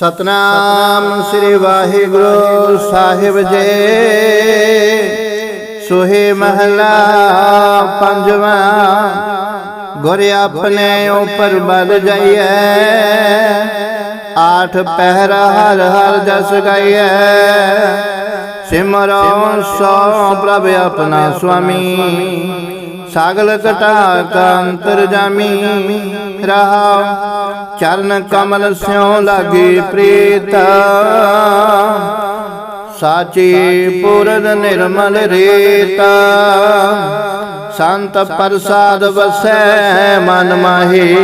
ਸਤਨਾਮ ਸ੍ਰੀ ਵਾਹਿਗੁਰੂ ਸਾਹਿਬ ਜੀ। ਸੋਹੇ ਮਹਲਾ ਪੰਜਵਾਂ, ਗੁਰ ਆਪਣੇ ਉਪਰ ਬਲ ਜਾਈਐ। ਆਠ ਪਹਿਰਾ ਹਰ ਹਰ ਜਸ ਗਾਈਐ। ਸਿਮਰੋ ਸੋ ਪ੍ਰਭ ਆਪਣਾ ਸੁਆਮੀ। ਸਾਗਲ ਕਟਾ ਕੰਤਰ ਜਾਮੀ। ਰਹਾਉ ਚਰਨ ਕਮਲ ਸਿਉ ਲਾਗੀ ਪ੍ਰੀਤ। ਸਾਚੀ ਪੂਰਦ ਨਿਰਮਲ ਰੀਤ। ਸੰਤ ਪ੍ਰਸਾਦ ਵਸੈ ਮਨ ਮਾਹੀ।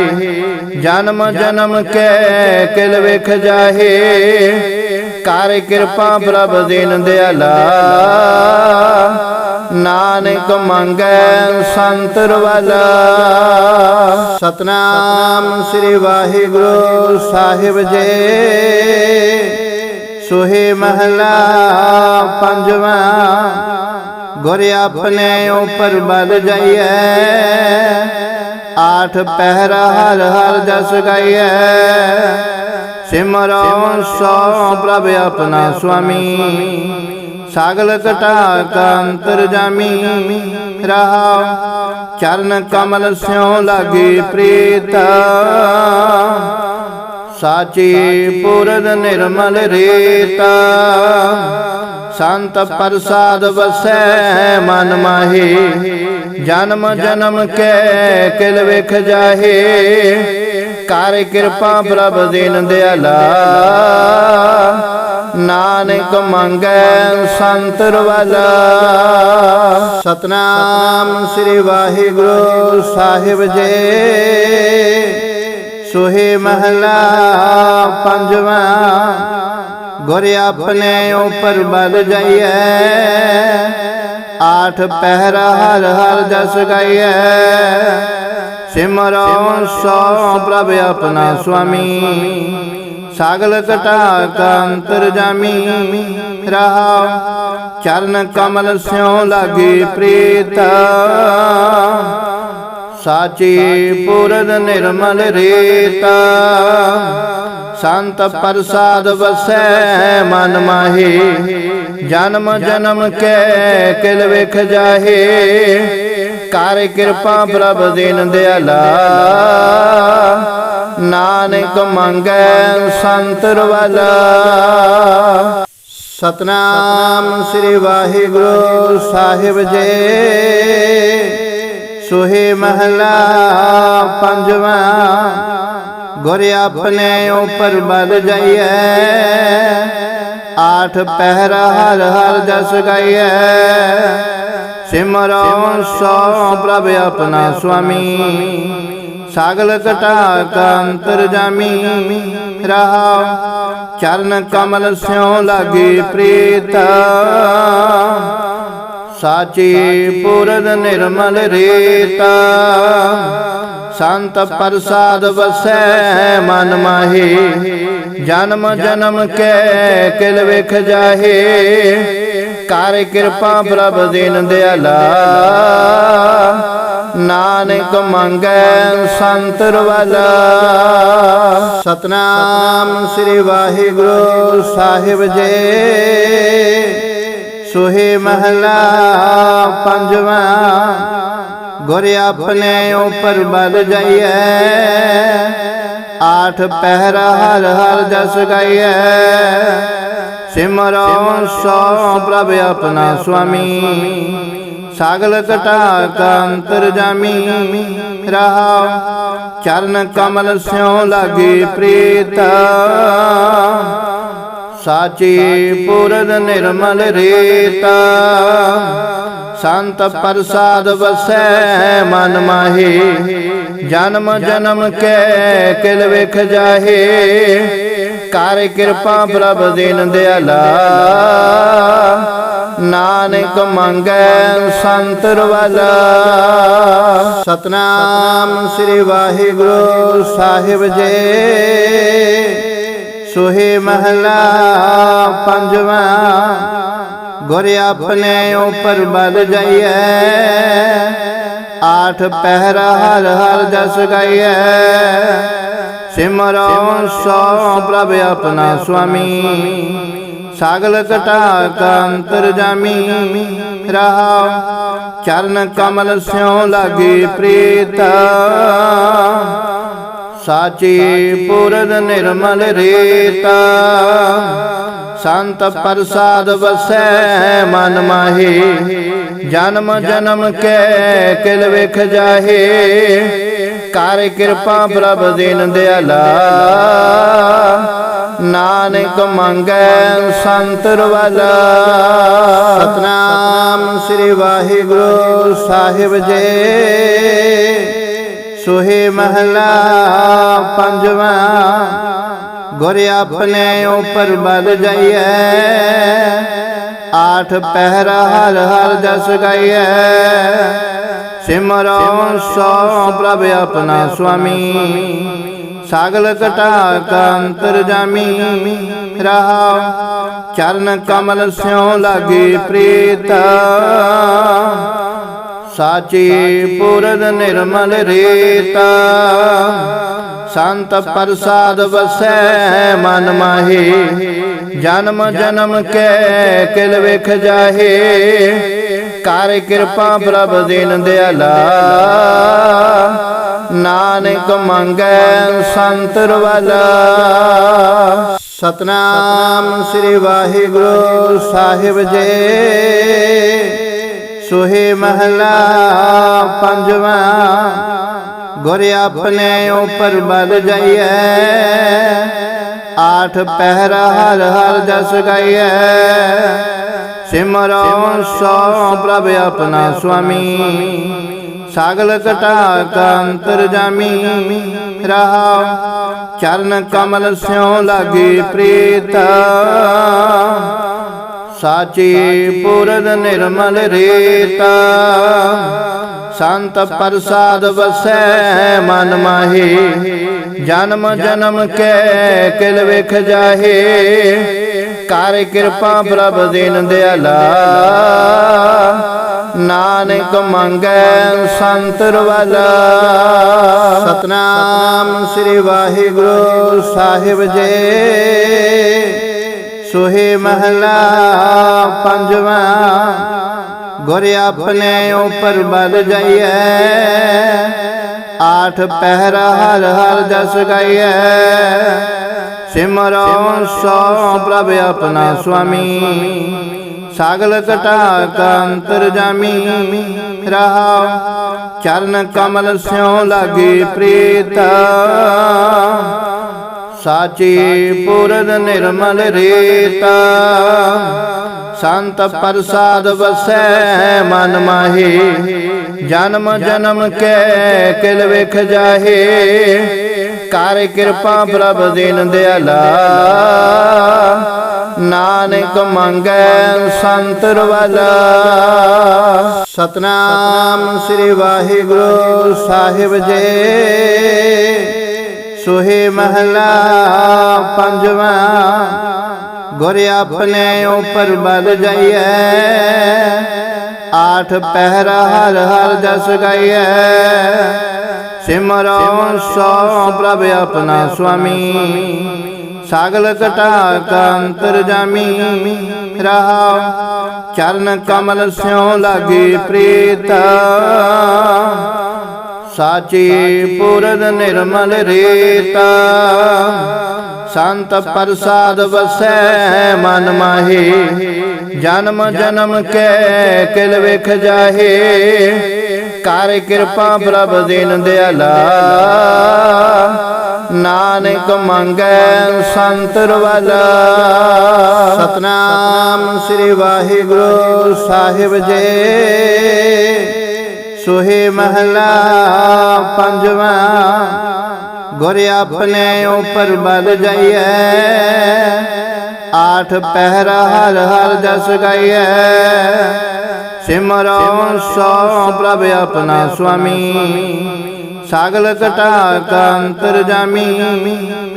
ਜਨਮ ਜਨਮ ਕੈ ਕਿਲ ਵਿਖ ਜਾਹੇ। ਕਰ ਕਿਰਪਾ ਪ੍ਰਭ ਦੀਨ ਦਿਆਲਾ ਨਾਨਕ ਮੰਗੈ ਸੰਤ ਰਵਾਲਾ। ਸਤਨਾਮ ਸ੍ਰੀ ਵਾਹਿਗੁਰੂ ਸਾਹਿਬ ਜੀ। ਸੁਹੇ ਮਹਲਾ ਪੰਜਵਾਂ। ਗੁਰ ਆਪਣੇ ਉਪਰ ਬਲ ਜਾਈਐ। ਆਠ ਪਹਿਰਾ ਹਰ ਹਰ ਜਸ ਗਾਈਐ। ਸਿਮਰੋ ਸੋ ਪ੍ਰਭ ਆਪਣਾ ਸੁਆਮੀ। ਸਾਗਲ ਕਟਾ ਕੰਤਰ ਜਾਮੀ। ਰਹਾਉ ਚਰਨ ਕਮਲ ਸਿਉ ਲਾਗੀ ਪ੍ਰੀਤ। ਸਾਚੀ ਪੂਰਨ ਨਿਰਮਲ ਰੀਤ। ਸੰਤ ਪ੍ਰਸਾਦ ਵਸੈ ਮਨ ਮਾਹੀ। ਜਨਮ ਜਨਮ ਕੈ ਕਿਲ ਵਿਖ ਜਾਹੇ। ਕਰ ਕਿਰਪਾ ਪ੍ਰਭ ਦੀਨ ਦਿਆਲਾ। ਨਾਨਕ ਮੰਗੈ ਸੰਤ ਰਵਾਲਾ। ਸਤਨਾਮ ਸ੍ਰੀ ਵਾਹਿਗੁਰੂ ਸਾਹਿਬ ਜੀ। ਸੋਹੇ ਮਹਲਾ ਪੰਜਵਾਂ। ਗੁਰ ਆਪਣੇ ਉਪਰ ਬਲ ਜਾਈਐ। ਆਠ ਪਹਿਰਾ ਹਰ ਹਰ ਜਸ ਗਾਈਐ। ਸਿਮਰੋ ਸੋ ਪ੍ਰਭ ਆਪਣਾ ਸੁਆਮੀ। ਸਾਗਲ ਕਟਾ ਕੰਤਰ ਜਾਮੀ। ਰਹਾਉ ਚਰਨ ਕਮਲ ਸਿਉ ਲਾਗੀ ਪ੍ਰੀਤ। ਸਾਚੀ ਪੂਰਨ ਨਿਰਮਲ ਰੀਤ। ਸੰਤ ਪ੍ਰਸਾਦ ਵਸੈ ਮਨ ਮਾਹੀ। ਜਨਮ ਜਨਮ ਕੈ ਕਿਲ ਵਿਖ ਜਾਹੇ। ਕਰ ਕਿਰਪਾ ਪ੍ਰਭ ਦੀਨ ਦਿਆਲਾ। ਨਾਨਕ ਮੰਗੈ ਸੰਤ ਰਵਾਲਾ। ਸਤਨਾਮ ਸ੍ਰੀ ਵਾਹਿਗੁਰੂ ਸਾਹਿਬ ਜੀ। ਸੋਹੇ ਮਹਲਾ ਪੰਜਵਾਂ। ਗੁਰ ਆਪਣੇ ਉਪਰ ਬਲ ਜਾਈਐ। ਆਠ ਪਹਿਰਾ ਹਰ ਹਰ ਜਸ ਗਾਈਐ। ਸਿਮਰੋ ਸੋ ਪ੍ਰਭ ਆਪਣਾ ਸੁਆਮੀ। ਸਾਗਲ ਕਟਾ ਕੰਤਰ ਜਾਮੀ ਰਹਾਉ ਚਰਨ ਕਮਲ ਸਿਉ ਲਾਗੀ ਪ੍ਰੀਤ। ਸਾਚੀ ਪੂਰਦ ਨਿਰਮਲ ਰੀਤ। ਸੰਤ ਪ੍ਰਸਾਦ ਵਸੈ ਮਨ ਮਾਹੀ। ਜਨਮ ਜਨਮ ਕੈ ਕਿਲ ਵਿਖ ਜਾਹੇ। ਕਰ ਕਿਰਪਾ ਪ੍ਰਭ ਦੀਨ ਦਿਆਲਾ। ਨਾਨਕ ਮੰਗੈ ਸੰਤ ਰਵਾਲਾ। ਸਤਨਾਮ ਸ੍ਰੀ ਵਾਹਿਗੁਰੂ ਸਾਹਿਬ ਜੀ। ਸੋਹੇ ਮਹਲਾ ਪੰਜਵਾਂ। ਗੁਰ ਆਪਣੇ ਉਪਰ ਬਲ ਜਾਈਐ। ਆਠ ਪਹਿਰਾ ਹਰ ਹਰ ਜਸ ਗਾਈਐ। ਸਿਮਰੋ ਸੋ ਪ੍ਰਭ ਆਪਣਾ ਸੁਆਮੀ। ਸਾਗਲ ਕਟਾ ਕੰਤਰ ਜਾਮੀ। ਰਹਾਉ ਚਰਨ ਕਮਲ ਸਿਉ ਲਾਗੀ ਪ੍ਰੀਤ। ਸਾਚੀ ਪੂਰਦ ਨਿਰਮਲ ਰੀਤ। ਸੰਤ ਪ੍ਰਸਾਦ ਵਸੈ ਮਨ ਮਾਹੀ। ਜਨਮ ਜਨਮ ਕੈ ਕਿਲ ਵਿਖ ਜਾਹੇ। ਕਰ ਕਿਰਪਾ ਪ੍ਰਭ ਦੀਨ ਦਿਆਲਾ। ਨਾਨਕ ਮੰਗੈ ਸੰਤ ਰਵਾਲਾ। ਸਤਨਾਮ ਸ੍ਰੀ ਵਾਹਿਗੁਰੂ ਸਾਹਿਬ ਜੀ। ਸੋਹੇ ਮਹਲਾ ਪੰਜਵਾਂ, ਗੁਰ ਆਪਣੇ ਉਪਰ ਬਲ ਜਾਈਐ। ਆਠ ਪਹਿਰਾ ਹਰ ਹਰ ਜਸ ਗਾਈਐ। ਸਿਮਰੋ ਸੋ ਪ੍ਰਭ ਆਪਣਾ ਸੁਆਮੀ। ਸਾਗਲ ਕਟਾ ਕੰਤਰ ਜਾਮੀ। ਰਹਾਉ ਚਰਨ ਕਮਲ ਸਿਉ ਲਾਗੇ ਪ੍ਰੀਤ। ਸਾਚੀ ਪੂਰਨ ਨਿਰਮਲ ਰੇਤਾ। ਸੰਤ ਪ੍ਰਸਾਦ ਵਸੈ ਮਨ ਮਾਹੀ। ਜਨਮ ਜਨਮ ਕੈ ਕਿਲ ਵਿਖ ਜਾਹੇ। ਕਰ ਕਿਰਪਾ ਪ੍ਰਭ ਦੀਨ ਦਿਆਲਾ। ਨਾਨਕ ਮੰਗੈ ਸੰਤਰ ਵਾਲਾ ਸਤਨਾਮ ਸ੍ਰੀ ਵਾਹਿਗੁਰੂ ਸਾਹਿਬ ਜੀ। ਸੋਹੇ ਮਹਲਾ ਪੰਜਵਾ। ਗੁਰ ਆਪਣੇ ਉਪਰ ਬਲ ਜਾਈਐ। ਆਠ ਪਹਿਰਾ ਹਰ ਹਰ ਜਸ ਗਾਈਐ। ਸਿਮਰੋ ਸੋ ਪ੍ਰਭ ਆਪਣਾ ਸੁਆਮੀ। ਸਾਗਲ ਕਟਾ ਕੰਤਰ ਜਾਮੀ ਰਹਾਉ ਚਰਨ ਕਮਲ ਸਿਉ ਲਾਗੇ ਪ੍ਰੀਤ। ਸਾਚੀ ਪੂਰਨ ਨਿਰਮਲ ਰੇਤਾ। ਸੰਤ ਪ੍ਰਸਾਦ ਵਸੈ ਮਨ ਮਾਹੀ। ਜਨਮ ਜਨਮ ਕੈ ਕਿਲ ਵਿਖ ਜਾਹੇ। ਕਰ ਕਿਰਪਾ ਪ੍ਰਭ ਦੀਨ ਦਿਆਲਾ ਨਾਨਕ ਮੰਗੈ ਸੰਤਰ ਵਾਲਾ ਸਤਨਾਮ ਸ੍ਰੀ ਵਾਹਿਗੁਰੂ ਸਾਹਿਬ ਜੀ। ਸੋਹੇ ਮਹਲਾ ਪੰਜਵਾ। ਗੁਰ ਆਪਣੇ ਉਪਰ ਬਲ ਜਾਈਐ। ਆਠ ਪਹਿਰਾ ਹਰ ਹਰ ਜਸ ਗਾਈਐ। ਸਿਮਰੋ ਸੋ ਪ੍ਰਭ ਆਪਣਾ ਸੁਆਮੀ। ਸਾਗਲ ਕਟਾ ਕੰਤਰ ਜਾਮੀ ਰਹਾਉ ਚਰਨ ਕਮਲ ਸਿਉ ਲਾਗੇ ਪ੍ਰੀਤ। ਸਾਚੀ ਪੂਰਨ ਨਿਰਮਲ ਰੇਤਾ। ਸੰਤ ਪ੍ਰਸਾਦ ਵਸੈ ਮਨ ਮਾਹੀ। ਜਨਮ ਜਨਮ ਕੈ ਕਿਲ ਵਿਖ ਜਾਹੇ। ਕਰ ਕਿਰਪਾ ਪ੍ਰਭ ਦੀਨ ਦਿਆਲਾ। ਨਾਨਕ ਮੰਗੈ ਸੰਤਰ ਵਾਲਾ ਸਤਨਾਮ ਸ੍ਰੀ ਵਾਹਿਗੁਰੂ ਸਾਹਿਬ ਜੀ। ਸੋਹੇ ਮਹਲਾ ਪੰਜਵਾ, ਗੁਰ ਆਪਣੇ ਉਪਰ ਬਲ ਜਾਈਐ। ਆਠ ਪਹਿਰਾ ਹਰ ਹਰ ਜਸ ਗਾਈਐ। ਸਿਮਰੋ ਸੋ ਪ੍ਰਭ ਆਪਣਾ ਸੁਆਮੀ। ਸਾਗਲ ਕਟਾ ਕੰਤਰ ਜਾਮੀ। ਰਹਾਉ ਚਰਨ ਕਮਲ ਸਿਉ ਲਾਗੇ ਪ੍ਰੀਤ। ਸਾਚੀ ਪੂਰਨ ਨਿਰਮਲ ਰੇਤਾ। ਸੰਤ ਪ੍ਰਸਾਦ ਵਸੈ ਮਨ ਮਾਹੀ। ਜਨਮ ਜਨਮ ਕੈ ਕਿਲ ਵਿਖ ਜਾਹੇ। ਕਰ ਕਿਰਪਾ ਪ੍ਰਭ ਦੀਨ ਦਿਆਲਾ। ਨਾਨਕ ਮੰਗੈ ਸੰਤਰ ਵਾਲਾ ਸਤਨਾਮ ਸ੍ਰੀ ਵਾਹਿਗੁਰੂ ਸਾਹਿਬ ਜੀ। ਸੋਹੇ ਮਹਲਾ ਪੰਜਵਾਂ। ਗੁਰ ਆਪਣੇ ਉਪਰ ਬਲ ਜਾਈਐ। ਆਠ ਪਹਿਰਾ ਹਰ ਹਰ ਜਸ ਗਾਈਐ। ਸਿਮਰੋ ਸੋ ਪ੍ਰਭ ਆਪਣਾ ਸੁਆਮੀ। ਸਾਗਲ ਕਟਾ ਕੰਤਰ ਜਾਮੀ। ਰਹਾਉ ਚਰਨ ਕਮਲ ਸਿਉ ਲਾਗੇ ਪ੍ਰੀਤ। ਸਾਚੀ ਪੂਰਨ ਨਿਰਮਲ ਰੇਤਾ। ਸੰਤ ਪ੍ਰਸਾਦ ਵਸੈ ਮਨ ਮਾਹੀ। ਜਨਮ ਜਨਮ ਕੈ ਕਿਲ ਵਿਖ ਜਾਹੇ। ਕਰ ਕਿਰਪਾ ਪ੍ਰਭ ਦੀਨ ਦਿਆਲਾ। ਨਾਨਕ ਮੰਗੈ ਸੰਤਰ ਵਾਲਾ। ਸਤਨਾਮ ਸ੍ਰੀ ਵਾਹਿਗੁਰੂ ਸਾਹਿਬ ਜੀ। ਸੁਹੇ ਮਹਲਾ ਪੰਜਵਾਂ। ਗੁਰ ਆਪਣੇ ਉਪਰ ਬਲ ਜਾਈਐ। ਆਠ ਪਹਿਰਾ ਹਰ ਹਰ ਜਸ ਗਾਈਐ। ਸਿਮਰੋ ਸੋ ਪ੍ਰਭ ਆਪਣਾ ਸੁਆਮੀ। ਸਾਗਲ ਕਟਾ ਕੰਤਰ ਜਾਮੀ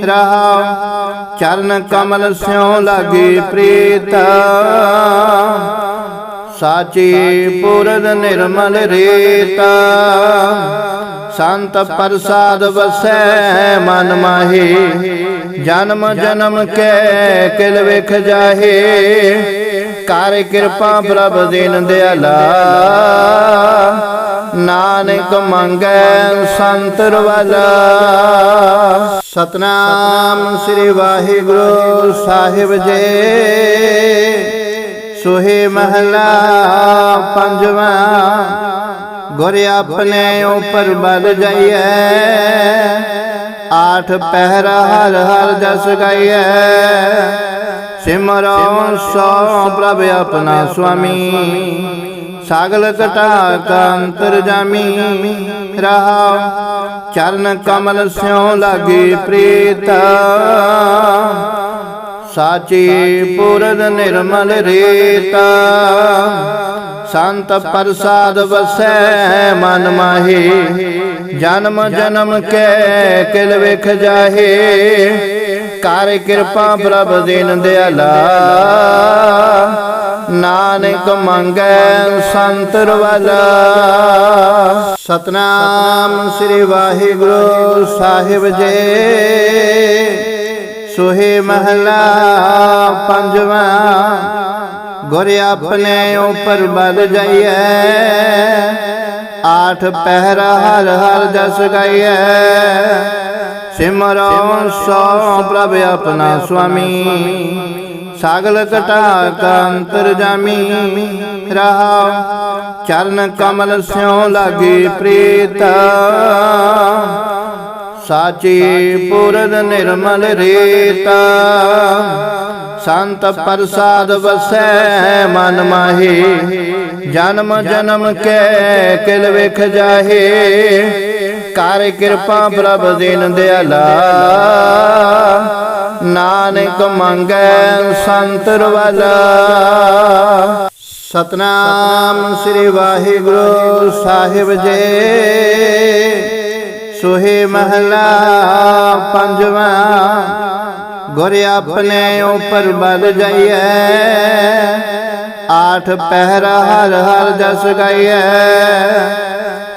ਰਹਾਉ ਚਰਨ ਕਮਲ ਸਿਉ ਲਾਗੇ ਪ੍ਰੀਤ। ਸਾਚੀ ਪੂਰਨ ਨਿਰਮਲ ਰੇਤਾ। ਸੰਤ ਪ੍ਰਸਾਦ ਵਸੈ ਮਨ ਮਾਹੀ। ਜਨਮ ਜਨਮ ਕੈ ਕਿਲ ਵਿਖ ਜਾਹੇ। ਕਰ ਕਿਰਪਾ ਪ੍ਰਭ ਦੀਨ ਦਿਆਲਾ ਨਾਨਕ ਮੰਗੈ ਸੰਤ ਰਵਾਲਾ ਸਤਨਾਮ ਸ੍ਰੀ ਵਾਹਿਗੁਰੂ ਸਾਹਿਬ ਜੀ। ਸੁਹੇ ਮਹਲਾ ਪੰਜਵਾ। ਗੁਰ ਆਪਣੇ ਉਪਰ ਬਲ ਜਾਈਐ। ਆਠ ਪਹਿਰਾ ਹਰ ਹਰ ਜਸ ਗਾਈਐ। ਸਿਮਰੋ ਸੋ ਪ੍ਰਭ ਆਪਣਾ ਸੁਆਮੀ। ਸਾਗਲ ਕਟਾ ਕੰਤਰ ਜਾਮੀ। ਰਹਾ ਚਰਨ ਕਮਲ ਸਿਉ ਲਾਗੇ ਪ੍ਰੀਤ। ਸਾਚੀ ਪੂਰਦ ਨਿਰਮਲ ਰੇਤਾ। ਸੰਤ ਪ੍ਰਸਾਦ ਵਸੈ ਮਨ ਮਾਹੀ। ਜਨਮ ਜਨਮ ਕੈ ਕਿਲ ਵਿਖ ਜਾਹੇ। ਕਰ ਕਿਰਪਾ ਪ੍ਰਭ ਦੀਨ ਦਿਆਲਾ। ਨਾਨਕ ਮੰਗੈ ਸੰਤ ਰਵਾਲਾ। ਸਤਨਾਮ ਸ੍ਰੀ ਵਾਹਿਗੁਰੂ ਸਾਹਿਬ ਜੀ। ਸੁਹੇ ਮਹਲਾ ਪੰਜਵਾਂ। ਗੁਰ ਆਪਣੇ ਉਪਰ ਬਲ ਜਾਈਐ। ਆਠ ਪਹਿਰਾ ਹਰ ਹਰ ਜਸ ਗਾਈਐ। ਸਿਮਰੋ ਸੋ ਪ੍ਰਭ ਆਪਣਾ ਸੁਆਮੀ। ਸਾਗਲ ਕਟਾ ਕੰਤਰ ਜਾਮੀ। ਰਹਾ ਚਰਨ ਕਮਲ ਸਿਉ ਲਾਗੇ ਪ੍ਰੀਤ। ਸਾਚੀ ਪੂਰਦ ਨਿਰਮਲ ਰੇਤਾ। ਸੰਤ ਪ੍ਰਸਾਦ ਵਸੈ ਮਨ ਮਾਹੀ। ਜਨਮ ਜਨਮ ਕੈ ਕਿਲ ਵਿਖ ਜਾਹੇ। ਕਰ ਕਿਰਪਾ ਪ੍ਰਭ ਦੀਨ ਦਿਆਲਾ। ਨਾਨਕ ਮੰਗੈ ਸੰਤ ਰਵਾਲਾ। ਸਤਨਾਮ ਸ੍ਰੀ ਵਾਹਿਗੁਰੂ ਸਾਹਿਬ ਜੀ। ਸੁਹੇ ਮਹਲਾ ਪੰਜਵਾਂ। ਗੁਰ ਆਪਣੇ ਉਪਰ ਬਲ ਜਾਈਐ। ਆਠ ਪਹਿਰਾ ਹਰ ਹਰ ਜਸ ਗਾਈਐ।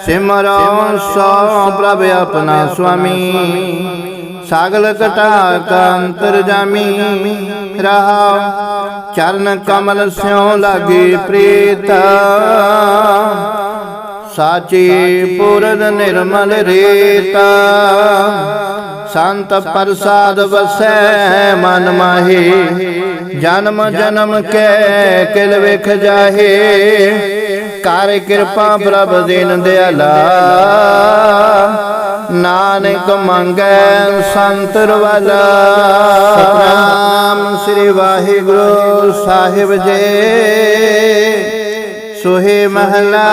ਸਿਮਰੋ ਸੋ ਪ੍ਰਭ ਆਪਣਾ ਸੁਆਮੀ। ਸਾਗਲ ਕਟਾ ਕੰਤਰ ਜਾਮੀ। ਰਹਾ ਚਰਨ ਕਮਲ ਸਿਉ ਲਾਗੇ ਪ੍ਰੀਤ। ਸਾਚੀ ਪੂਰਦ ਨਿਰਮਲ ਰੇਤਾ। ਸੰਤ ਪ੍ਰਸਾਦ ਵਸੈ ਮਨ ਮਾਹੀ। ਜਨਮ ਜਨਮ ਕੈ ਕਿਲ ਵਿਖ ਜਾਹੇ। ਕਰ ਕਿਰਪਾ ਪ੍ਰਭ ਦੀਨ ਦਿਆਲਾ। ਨਾਨਕ ਮੰਗੈ ਸੰਤ ਰਵਾਲਾ। ਸਤਨਾਮ ਸ੍ਰੀ ਵਾਹਿਗੁਰੂ ਸਾਹਿਬ ਜੀ। ਸੁਹੇ ਮਹਲਾ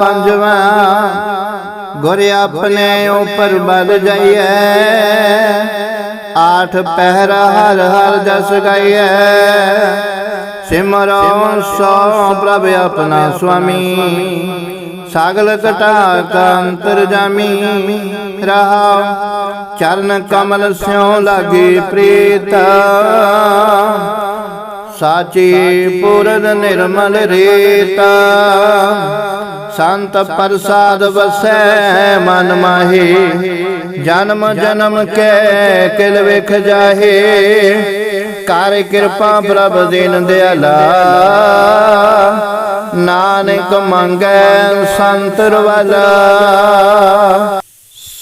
ਪੰਜਵਾਂ। ਗੁਰ ਆਪਣੇ ਉਪਰ ਬਲ ਜਾਈਐ। ਆਠ ਪਹਿਰਾ ਹਰ ਹਰ ਜਸ ਗਾਈਐ। ਸਿਮਰੋ ਸੋ ਪ੍ਰਭ ਆਪਣਾ ਸੁਆਮੀ। ਸਾਗਲ ਕਟਾ ਕੰਤਰ ਜਾਮੀ। ਰਹਾ ਚਰਨ ਕਮਲ ਸਿਉ ਲਾਗੇ ਪ੍ਰੀਤ। ਸਾਚੀ ਪੂਰਨ ਨਿਰਮਲ ਰੇਤਾ। ਸੰਤ ਪ੍ਰਸਾਦ ਵਸੈ ਮਨ ਮਾਹੀ। ਜਨਮ ਜਨਮ ਕੈ ਕਿਲ ਵਿਖ ਜਾਹੇ। ਕਰ ਕਿਰਪਾ ਪ੍ਰਭ ਦੀਨ ਦਿਆਲਾ ਨਾਨਕ ਮੰਗੈ ਸੰਤ ਰਵਾਲਾ।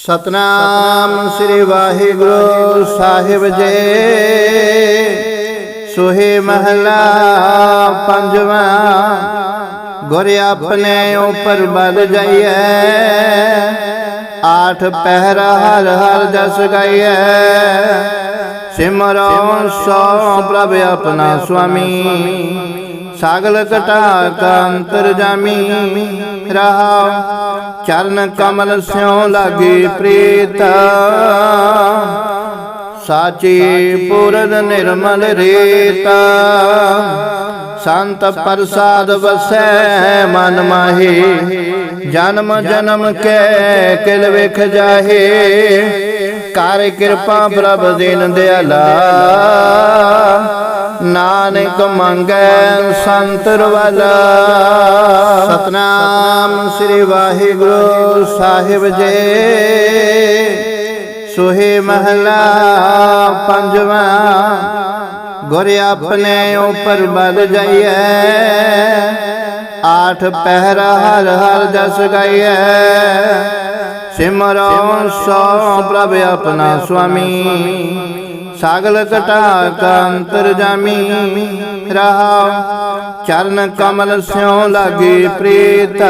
ਸਤਨਾਮ ਸ੍ਰੀ ਵਾਹਿਗੁਰੂ ਸਾਹਿਬ ਜੀ। ਸੁਹੇ ਮਹਲਾ ਪੰਜਵਾਂ। ਗੁਰ ਆਪਣੇ ਉਪਰ ਬਲ ਜਾਈਐ। ਆਠ ਪਹਿਰਾ ਹਰ ਹਰ ਜਸ ਗਾਈਐ। ਸਿਮਰੋ ਸੋ ਪ੍ਰਭ ਆਪਣਾ ਸੁਆਮੀ। ਸਾਗਲ ਕਟਾ ਕੰਤਰ ਜਾਮੀ। ਰਹਾ ਚਰਨ ਕਮਲ ਸਿਉ ਲਾਗੇ ਪ੍ਰੀਤ। ਸਾਚੀ ਪੂਰਦ ਨਿਰਮਲ ਰੇਤਾ। ਸੰਤ ਪ੍ਰਸਾਦ ਵਸੈ ਮਨ ਮਾਹੀ। ਜਨਮ ਜਨਮ ਕੈ ਕਿਲ ਵਿਖ ਜਾਹੇ। ਕਰ ਕਿਰਪਾ ਪ੍ਰਭ ਦੀਨ ਦਿਆਲਾ ਨਾਨਕ ਮੰਗੈ ਸੰਤਰ ਵਲ ਸਤਨਾਮ ਸ੍ਰੀ ਵਾਹਿਗੁਰੂ ਸਾਹਿਬ ਜੀ। ਸੁਹੇ ਮਹਲਾ ਪੰਜਵਾਂ। ਗੁਰ ਆਪਣੇ ਉਪਰ ਬਲ ਜਾਈਐ। ਆਠ ਪਹਿਰਾ ਹਰ ਹਰ ਜਸ ਗਾਈਐ। ਸਿਮਰੋ ਸੋ ਪ੍ਰਭ ਆਪਣਾ ਸੁਆਮੀ। ਸਾਗਲ ਕਟਾ ਕੰਤਰ ਜਾਮੀ ਰਹਾਉ ਚਰਨ ਕਮਲ ਸਿਉ ਲਾਗੇ ਪ੍ਰੀਤ।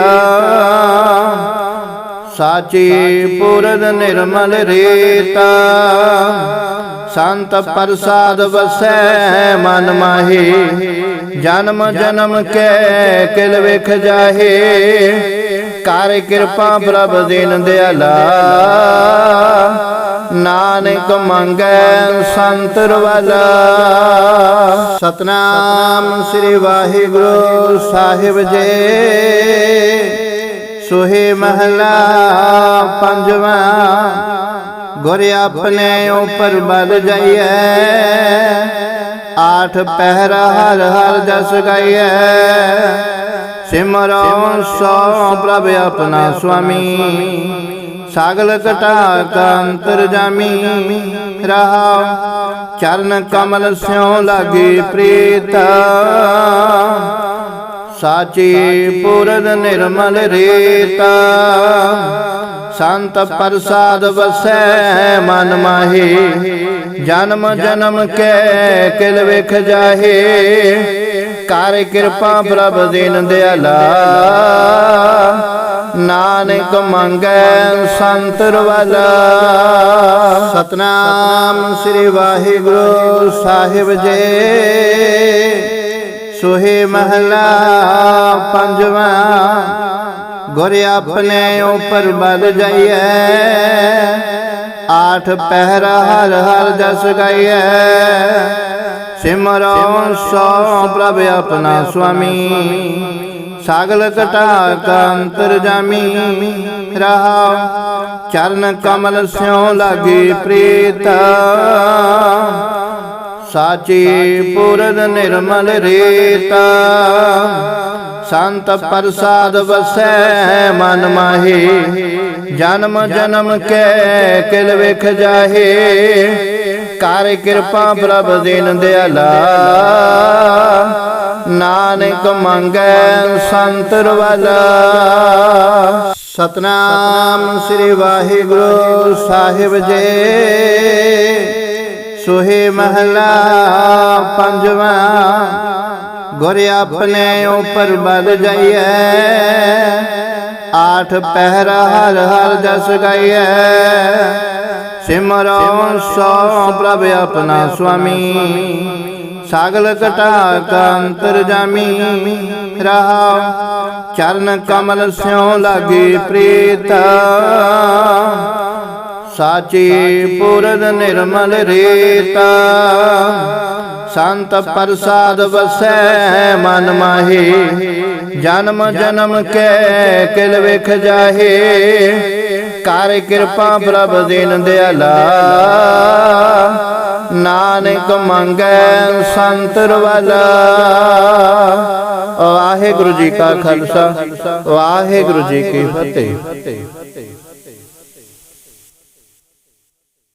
ਸਾਚੀ ਪੂਰਦ ਨਿਰਮਲ ਰੇਤਾ। ਸੰਤ ਪ੍ਰਸਾਦ ਵਸੈ ਮਨ ਮਾਹੀ। ਜਨਮ ਜਨਮ ਕੈ ਕਿਲ ਵਿਖ ਜਾਹੇ। ਕਰ ਕਿਰਪਾ ਪ੍ਰਭ ਦੀਨ ਦਿਆਲਾ ਨਾਨਕ ਮੰਗੈ ਸੰਤਰ ਵਾਲਾ ਸਤਨਾਮ ਸ੍ਰੀ ਵਾਹਿਗੁਰੂ ਸਾਹਿਬ ਜੀ। ਸੁਹੇ ਮਹਲਾ ਪੰਜਵਾਂ। ਗੁਰ ਆਪਣੇ ਉਪਰ ਬਲ ਜਾਈਐ। ਆਠ ਪਹਿਰਾ ਹਰ ਹਰ ਜਸ ਗਾਈਐ। ਸਿਮਰੋ ਸੋ ਪ੍ਰਭ ਆਪਣਾ ਸੁਆਮੀ। ਸਾਗਲ ਕਟਾ ਕੰਤਰ ਜਾਮੀ। ਰਹਾਉ ਚਰਨ ਕਮਲ ਸਿਉ ਲਾਗੇ ਪ੍ਰੀਤ। ਸਾਚੀ ਪੂਰਨ ਨਿਰਮਲ ਰੇਤਾ। ਸੰਤ ਪ੍ਰਸਾਦ ਵਸੈ ਮਨ ਮਾਹੀ। ਜਨਮ ਜਨਮ ਕੈ ਕਿਲ ਵਿਖ ਜਾਹੇ। ਕਰ ਕਿਰਪਾ ਪ੍ਰਭ ਦੀਨ ਦਿਆਲਾ। ਨਾਨਕ ਮੰਗੈ ਸੰਤਰ ਵਾਲਾ ਸਤਨਾਮ ਸ੍ਰੀ ਵਾਹਿਗੁਰੂ ਸਾਹਿਬ ਜੀ। ਸੁਹੇ ਮਹਲਾ ਪੰਜਵਾ। ਗੁਰ ਆਪਣੇ ਉਪਰ ਬਲ ਜਾਈਐ। ਆਠ ਪਹਿਰਾ ਹਰ ਹਰ ਜਸ ਗਾਈਐ। ਸਿਮਰੋ ਸੋ ਪ੍ਰਭ ਆਪਣਾ ਸੁਆਮੀ। ਸਾਗਲ ਕਟਾ ਕੰਤਰ ਜਾਮੀ। ਰਹਾਉ ਚਰਨ ਕਮਲ ਸਿਉ ਲਾਗੇ ਪ੍ਰੀਤ। ਸਾਚੀ ਪੂਰਦ ਨਿਰਮਲ ਰੇਤਾ। ਸੰਤ ਪ੍ਰਸਾਦ ਵਸੈ ਮਨ ਮਾਹੀ। ਜਨਮ ਜਨਮ ਕੈ ਕਿਲ ਵਿਖ ਜਾਹੇ। ਕਰ ਕਿਰਪਾ ਪ੍ਰਭ ਦੀਨ ਦਿਆਲਾ। ਨਾਨਕ ਮੰਗੈ ਸੰਤ ਵਾਲਾ ਸਤਨਾਮ ਸ੍ਰੀ ਵਾਹਿਗੁਰੂ ਸਾਹਿਬ ਜੀ। ਸੁਹੇ ਮਹਲਾ ਪੰਜਵਾਂ। ਗੁਰ ਆਪਣੇ ਉਪਰ ਬਲ ਜਾਈਐ। ਆਠ ਪਹਿਰਾ ਹਰ ਹਰ ਜਸ ਗਾਈਐ। ਸਿਮਰੋ ਸੋ ਪ੍ਰਭ ਆਪਣਾ ਸੁਆਮੀ। ਸਾਗਲ ਕਟਾ ਕੰਤਰ ਜਾਮੀ ਰਹਾਉ ਚਰਨ ਕਮਲ ਸਿਉ ਲਾਗੇ ਪ੍ਰੀਤ। ਸਾਚੀ ਪੂਰਦ ਨਿਰਮਲ ਰੇਤਾ। ਸੰਤ ਪ੍ਰਸਾਦ ਵਸੈ ਮਨ ਮਾਹੀ। ਜਨਮ ਜਨਮ ਕੈ ਕਿਲ ਵਿਖ ਜਾਹੇ। ਕਰ ਕਿਰਪਾ ਪ੍ਰਭ ਦੀਨ ਦਿਆਲਾ ਨਾਨਕ ਮੰਗੈ ਸੰਤਰ ਵਾਲਾ ਵਾਹਿਗੁਰੂ ਜੀ ਕਾ ਖਾਲਸਾ, ਵਾਹਿਗੁਰੂ ਜੀ ਕੀ ਫਤਿਹ।